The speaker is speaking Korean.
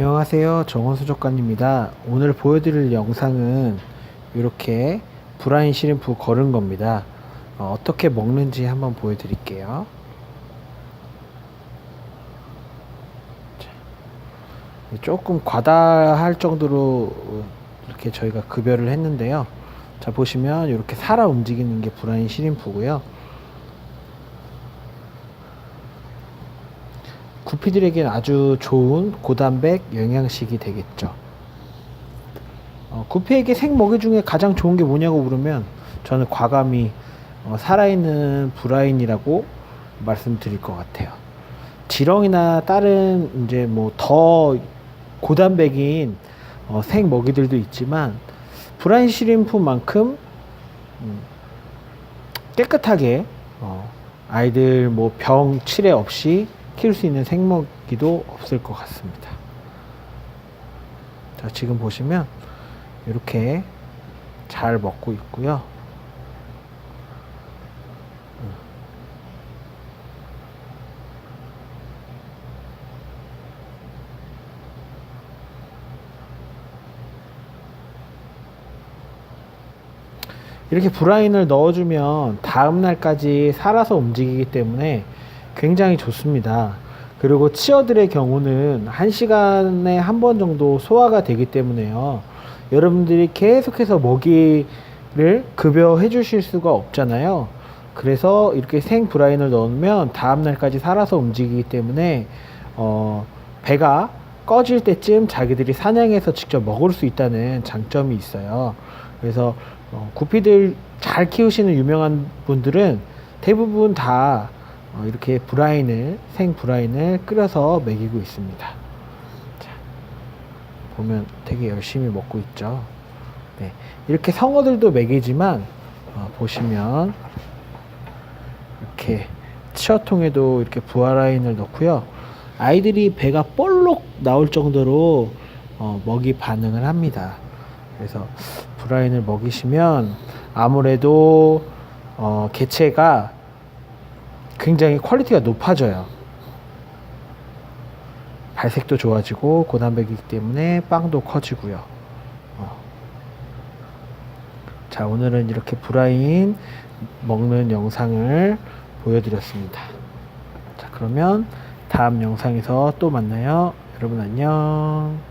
안녕하세요. 정원수 작가입니다. 오늘 보여드릴 영상은 이렇게 브라인 시림프 걸은 겁니다. 어, 떻게 먹는지 한번 보여드릴게요. 자, 조금 과다할 정도로 이렇게 저희가 급여를 했는데요. 자 보시면 이렇게 살아 움직이는 게 브라인 시림프고요 구피들에겐 아주 좋은 고단백 영양식이 되겠죠. 어, 구피에게 생먹이 중에 가장 좋은 게 뭐냐고 물으면 저는 과감히 어, 살아있는 브라인이라고 말씀드릴 것 같아요. 지렁이나 다른 이제 뭐 더 고단백인 어, 생먹이들도 있지만 브라인 시림프만큼 음, 깨끗하게 어, 아이들 뭐 병 치레 없이 키울 수 있는 생먹이도 없을 것 같습니다. 자, 지금 보시면 이렇게 잘 먹고 있고요. 이렇게 브라인을 넣어주면 다음 날까지 살아서 움직이기 때문에 굉장히 좋습니다. 그리고 치어들의 경우는 한 시간에 한 번 정도 소화가 되기 때문에요. 여러분들이 계속해서 먹이를 급여해 주실 수가 없잖아요. 그래서 이렇게 생 브라인을 넣으면 다음 날까지 살아서 움직이기 때문에 어, 배가 꺼질 때쯤 자기들이 사냥해서 직접 먹을 수 있다는 장점이 있어요. 그래서 어, 구피들 잘 키우시는 유명한 분들은 대부분 다 어, 이렇게 브라인을 생 브라인을 끓여서 먹이고 있습니다. 자, 보면 되게 열심히 먹고 있죠. 네, 이렇게 성어들도 먹이지만 어, 보시면 이렇게 치어통에도 이렇게 부화라인을 넣고요. 아이들이 배가 볼록 나올 정도로 어, 먹이 반응을 합니다. 그래서 브라인을 먹이시면 아무래도 어, 개체가 굉장히 퀄리티가 높아져요. 발색도 좋아지고 고단백이기 때문에 빵도 커지고요. 어. 자 오늘은 이렇게 브라인 먹는 영상을 보여드렸습니다. 자 그러면 다음 영상에서 또 만나요. 여러분 안녕.